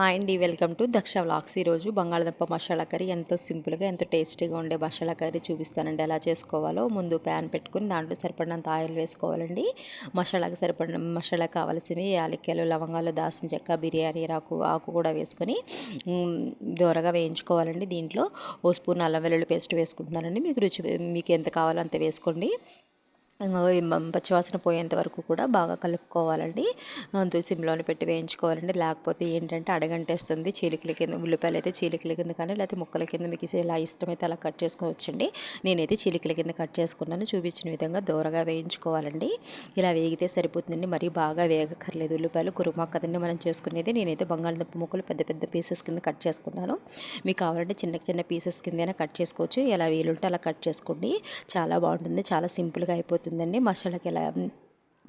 Hi అండి welcome to Daksha vlogs. ఈరోజు బంగాళదుంప మసాలా కర్రీ ఎంతో సింపుల్గా ఎంతో టేస్టీగా ఉండే మసాలా కర్రీ చూపిస్తానండి. ఎలా చేసుకోవాలో ముందు ప్యాన్ పెట్టుకుని దాంట్లో సరిపడినంత ఆయిల్ వేసుకోవాలండి. మసాలాకి సరిపడిన మసాలా కావాల్సినవి యాలక్కాయలు లవంగాలు దాల్చిన చెక్క బిర్యానీ రాకు ఆకు కూడా వేసుకొని దూరగా వేయించుకోవాలండి. దీంట్లో ఓ స్పూన్ అల్లం వెల్లుల్లి పేస్ట్ వేసుకుంటున్నానండి. మీకు రుచి మీకు ఎంత కావాలో అంత వేసుకోండి. పచ్చివాసన పోయేంత వరకు కూడా బాగా కలుపుకోవాలండి. సిమ్లోని పెట్టి వేయించుకోవాలండి. లేకపోతే ఏంటంటే అడగంటేస్తుంది. చీలికల కింద ఉల్లిపాయలు అయితే చీలికల కింద కానీ లేకపోతే ముక్కల కింద మీకు ఇలా ఇష్టమైతే అలా కట్ చేసుకోవచ్చండి. నేనైతే చీలికల కింద కట్ చేసుకున్నాను. చూపించిన విధంగా దూరగా వేయించుకోవాలండి. ఇలా వేగితే సరిపోతుందండి. మరీ బాగా వేగక్కర్లేదు. ఉల్లిపాయలు కురుమా కదండి మనం చేసుకునేది. నేనైతే బంగాళదుంప ముక్కలు పెద్ద పెద్ద పీసెస్ కింద కట్ చేసుకున్నాను. మీకు కావాలంటే చిన్న చిన్న పీసెస్ కింద కట్ చేసుకోవచ్చు. ఎలా వీలుంటే అలా కట్ చేసుకోండి. చాలా బాగుంటుంది. చాలా సింపుల్గా అయిపోతుంది. అవుతుందండి. మసాలాకి ఎలా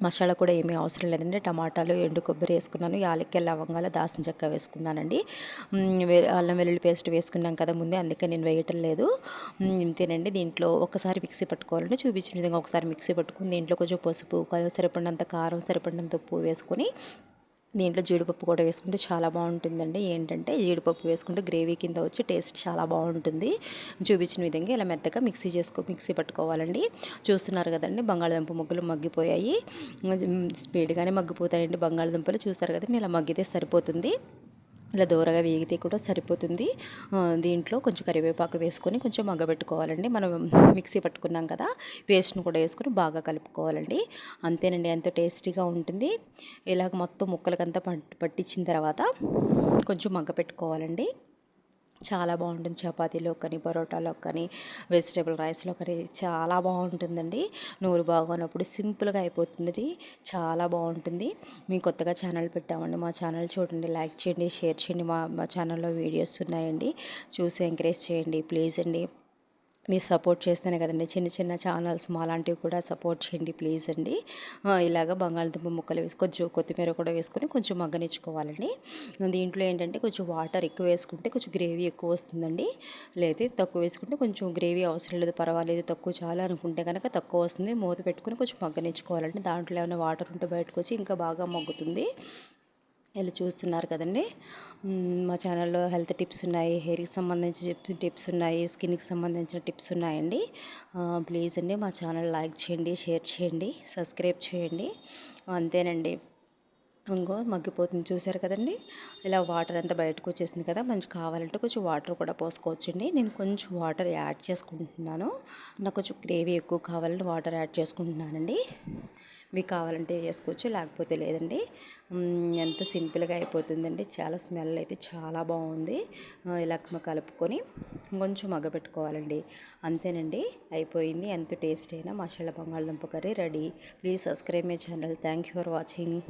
మసాలా కూడా ఏమీ అవసరం లేదండి. టమాటాలు ఎండు కొబ్బరి వేసుకున్నాను యాలక్కాయ లవంగాల దాసిన చెక్క వేసుకున్నానండి. అల్లం వెల్లుల్లి పేస్ట్ వేసుకున్నాం కదా ముందే అందుకే నేను వేయటం లేదు. తినండి దీంట్లో ఒకసారి మిక్సీ పట్టుకోవాలండి చూపించిన విధంగా ఒకసారి మిక్సీ పట్టుకుని దీంట్లో కొంచెం పసుపు సరిపడినంత కారం సరిపడినంత ఉప్పు వేసుకొని దీంట్లో జీడిపప్పు కూడా వేసుకుంటే చాలా బాగుంటుందండి. ఏంటంటే జీడిపప్పు వేసుకుంటే గ్రేవీ కింద వచ్చి టేస్ట్ చాలా బాగుంటుంది. చూపించిన విధంగా ఇలా మెత్తగా మిక్సీ చేసుకో మిక్సీ పట్టుకోవాలండి. చూస్తున్నారు కదండి బంగాళదుంప ముగ్గులు మగ్గిపోయాయి. స్పీడ్గానే మగ్గిపోతాయండి బంగాళదుంపలు. చూస్తారు కదండి ఇలా మగ్గితే సరిపోతుంది. ఇలా దూరగా వేగితే కూడా సరిపోతుంది. దీంట్లో కొంచెం కరివేపాకు వేసుకొని కొంచెం మగ్గబెట్టుకోవాలండి. మనం మిక్సీ పట్టుకున్నాం కదా పేస్ట్ను కూడా వేసుకొని బాగా కలుపుకోవాలండి. అంతేనండి ఎంతో టేస్టీగా ఉంటుంది. ఇలాగ మొత్తం ముక్కలకంతా పట్టించిన తర్వాత కొంచెం మగ్గ పెట్టుకోవాలండి చాలా బాగుంటుంది. చపాతీలో కానీ పరోటాలో కానీ వెజిటేబుల్ రైస్లో కానీ చాలా బాగుంటుందండి. నూరు బాగున్నప్పుడు సింపుల్గా అయిపోతుంది చాలా బాగుంటుంది. మేము కొత్తగా ఛానల్ పెట్టామండి. మా ఛానల్ చూడండి లైక్ చేయండి షేర్ చేయండి. మా మా ఛానల్లో వీడియోస్ ఉన్నాయండి. చూసి ఎంకరేజ్ చేయండి. ప్లీజ్ అండి. మీరు సపోర్ట్ చేస్తేనే కదండి. చిన్న చిన్న ఛానల్స్ మా లాంటివి కూడా సపోర్ట్ చేయండి ప్లీజ్ అండి. ఇలాగ బంగాళదుంప ముక్కలు వేసి కొంచెం కొత్తిమీర కూడా వేసుకొని కొంచెం మగ్గనిచ్చుకోవాలండి. దీంట్లో ఏంటంటే కొంచెం వాటర్ ఎక్కువ వేసుకుంటే కొంచెం గ్రేవీ ఎక్కువ వస్తుందండి. లేదా తక్కువ వేసుకుంటే కొంచెం గ్రేవీ అవసరం లేదు పర్వాలేదు తక్కువ చాలా అనుకుంటే కనుక తక్కువ వస్తుంది. మూత పెట్టుకొని కొంచెం మగ్గనిచ్చుకోవాలండి. దాంట్లో ఏమైనా వాటర్ ఉంటే బయటకు వచ్చి ఇంకా బాగా మగ్గుతుంది. ఇలా చూస్తున్నారు కదండి. మా ఛానల్లో హెల్త్ టిప్స్ ఉన్నాయి హెయిర్కి సంబంధించిన టిప్స్ ఉన్నాయి స్కిన్కి సంబంధించిన టిప్స్ ఉన్నాయండి. ప్లీజ్ అండి మా ఛానల్ లైక్ చేయండి షేర్ చేయండి సబ్స్క్రైబ్ చేయండి. అంతేనండి. ఇంకో మగ్గిపోతుంది చూసారు కదండి? ఇలా వాటర్ అంతా బయటకు వచ్చేసింది కదా మంచి కావాలంటే కొంచెం వాటర్ కూడా పోసుకోవచ్చండి. నేను కొంచెం వాటర్ యాడ్ చేసుకుంటున్నాను. నాకు కొంచెం గ్రేవీ ఎక్కువ కావాలంటే వాటర్ యాడ్ చేసుకుంటున్నానండి. మీకు కావాలంటే చేసుకోవచ్చు లేకపోతే లేదండి. ఎంత సింపుల్గా అయిపోతుందండి. చాలా స్మెల్ అయితే చాలా బాగుంది. ఇలా కలుపుకొని కొంచెం మగ్గపెట్టుకోవాలండి అంతేనండి. అయిపోయింది. ఎంత టేస్ట్ అయినా మసాలా బంగాళదుంప curry ready. Please subscribe my channel. Thank you for watching.